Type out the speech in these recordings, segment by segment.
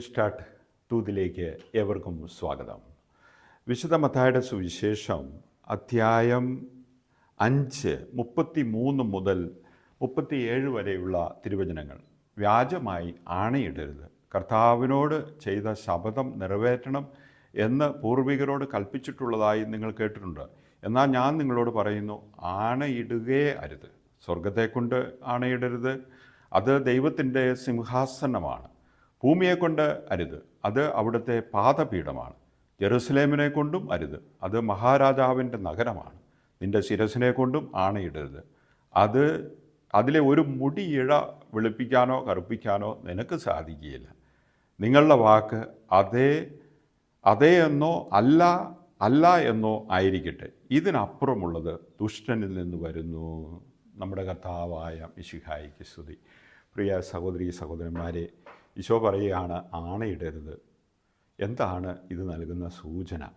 Start ടൂതിലേക്ക് ഏവർക്കും സ്വാഗതം. വിശുദ്ധ മത്തായുടെ സുവിശേഷം അധ്യായം അഞ്ച് മുപ്പത്തി മൂന്ന് മുതൽ മുപ്പത്തിയേഴ് വരെയുള്ള തിരുവചനങ്ങൾ. വ്യാജമായി ആണയിടരുത്. കർത്താവിനോട് ചെയ്ത ശപഥം നിറവേറ്റണം എന്ന് പൂർവികരോട് കൽപ്പിച്ചിട്ടുള്ളതായി നിങ്ങൾ കേട്ടിട്ടുണ്ട്. എന്നാൽ ഞാൻ നിങ്ങളോട് പറയുന്നു ആണയിടുകയേ അരുത്. സ്വർഗത്തെക്കൊണ്ട് ആണയിടരുത്. അത് ദൈവത്തിന്റെ സിംഹാസനമാണ്. ഭൂമിയെ കൊണ്ട് അരുത്. അത് അവിടുത്തെ പാദപീഠമാണ്. ജെറുസലേമിനെ കൊണ്ടും അരുത്. അത് മഹാരാജാവിന്റെ നഗരമാണ്. നിന്റെ ശിരസിനെ കൊണ്ടും ആണയിടരുത്. അത് അതിലെ ഒരു മുടി ഇഴ വെളുപ്പിക്കാനോ കറുപ്പിക്കാനോ നിനക്ക് സാധിക്കുകയില്ല. നിങ്ങളുടെ വാക്ക് അതേ അതേ എന്നോ അല്ല അല്ല എന്നോ ആയിരിക്കട്ടെ. ഇതിനപ്പുറമുള്ളത് ദുഷ്ടനിൽ നിന്ന് വരുന്നു. നമ്മുടെ കർത്താവായ മിശിഹായിക്ക് സ്തുതി. പ്രിയ സഹോദരി സഹോദരന്മാരെ ഈശോ പറയുകയാണ് ആണയിടരുത്. എന്താണ് ഇത് നൽകുന്ന സൂചന?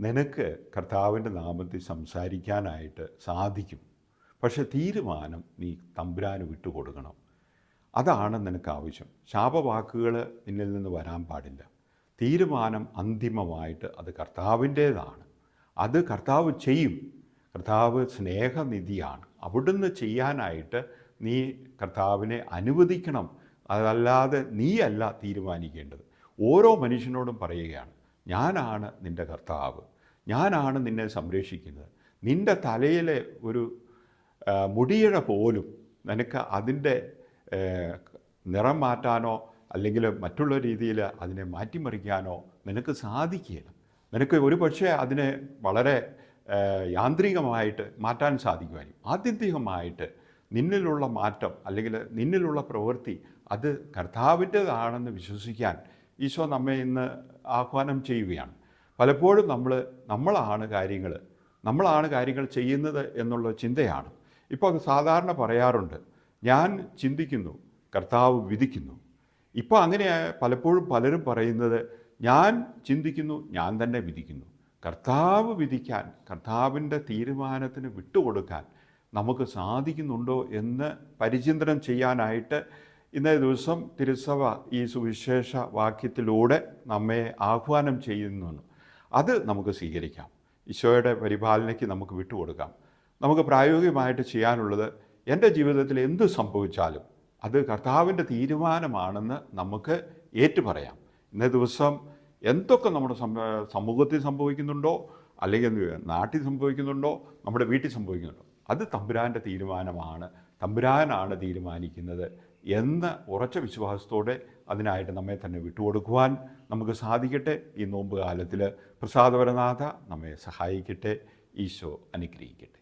നിനക്ക് കർത്താവിന്റെ നാമത്തിൽ സംസാരിക്കാനായിട്ട് സാധിക്കും. പക്ഷെ തീരുമാനം നീ തമ്പുരാന് വിട്ടുകൊടുക്കണം. അതാണ് നിനക്ക് ആവശ്യം. ശാപവാക്കുകൾ നിന്നിൽ നിന്ന് വരാൻ പാടില്ല. തീരുമാനം അന്തിമമായിട്ട് അത് കർത്താവിന്റേതാണ്. അത് കർത്താവ് ചെയ്യും. കർത്താവ് സ്നേഹനിധിയാണ്. അവിടുന്ന് ചെയ്യാനായിട്ട് നീ കർത്താവിനെ അനുവദിക്കണം. അതല്ലാതെ നീയല്ല തീരുമാനിക്കേണ്ടത്. ഓരോ മനുഷ്യനോടും പറയുകയാണ് ഞാനാണ് നിന്റെ കർത്താവ്. ഞാനാണ് നിന്നെ സംരക്ഷിക്കുന്നത്. നിന്റെ തലയിലെ ഒരു മുടിയഴ പോലും നിനക്ക് അതിന്റെ നിറം മാറ്റാനോ അല്ലെങ്കിൽ മറ്റുള്ള രീതിയിൽ അതിനെ മാറ്റിമറിക്കാനോ നിനക്ക് സാധിക്കില്ല നിനക്ക് ഒരു പക്ഷേ അതിനെ വളരെ യാന്ത്രികമായിട്ട് മാറ്റാൻ സാധിക്കുമായിരിക്കും. ആത്യന്തികമായിട്ട് നിന്നിലുള്ള മാറ്റം അല്ലെങ്കിൽ നിന്നിലുള്ള പ്രവൃത്തി അത് കർത്താവിന്റെതാണെന്ന് വിശ്വസിക്കാൻ ഈശോ നമ്മെ ഇന്ന് ആഹ്വാനം ചെയ്യുകയാണ്. പലപ്പോഴും നമ്മൾ നമ്മളാണ് കാര്യങ്ങൾ നമ്മളാണ് കാര്യങ്ങൾ ചെയ്യുന്നത് എന്നുള്ള ചിന്തയാണ്. ഇപ്പോൾ സാധാരണ പറയാറുണ്ട് ഞാൻ ചിന്തിക്കുന്നു കർത്താവ് വിധിക്കുന്നു. ഇപ്പോൾ അങ്ങനെ പലപ്പോഴും പലരും പറയുന്നത് ഞാൻ ചിന്തിക്കുന്നു ഞാൻ തന്നെ വിധിക്കുന്നു. കർത്താവ് വിധിക്കാൻ കർത്താവിന്റെ തീരുമാനത്തിന് വിട്ടുകൊടുക്കാൻ നമുക്ക് സാധിക്കുന്നുണ്ടോ എന്ന് പരിചിന്തനം ചെയ്യാനായിട്ട് ഇന്നേ ദിവസം തിരുസഭ ഈ സുവിശേഷ വാക്യത്തിലൂടെ നമ്മെ ആഹ്വാനം ചെയ്യുന്നു അത് നമുക്ക് സ്വീകരിക്കാം. ഈശോയുടെ പരിപാലനയ്ക്ക് നമുക്ക് വിട്ടുകൊടുക്കാം. നമുക്ക് പ്രായോഗികമായിട്ട് ചെയ്യാനുള്ളത് എന്റെ ജീവിതത്തിൽ എന്ത് സംഭവിച്ചാലും അത് കർത്താവിന്റെ തീരുമാനമാണെന്ന് നമുക്ക് ഏറ്റുപറയാം. ഇന്നേ ദിവസം എന്തൊക്കെ നമ്മുടെ സമൂഹത്തിൽ സംഭവിക്കുന്നുണ്ടോ? അല്ലെങ്കിൽ നാട്ടിൽ സംഭവിക്കുന്നുണ്ടോ? നമ്മുടെ വീട്ടിൽ സംഭവിക്കുന്നുണ്ടോ? അത് തമ്പുരാന്റെ തീരുമാനമാണ്. തമ്പുരാനാണ് തീരുമാനിക്കുന്നത്. എന്ന ഉറച്ച വിശ്വാസത്തോടെ അതിനായിട്ട് നമ്മെ തന്നെ വിട്ടുകൊടുക്കുവാൻ നമുക്ക് സാധിക്കട്ടെ. ഈ നോമ്പ് കാലത്തിൽ പ്രസാദപരനാഥ നമ്മെ സഹായിക്കട്ടെ. ഈശോ അനുഗ്രഹിക്കട്ടെ.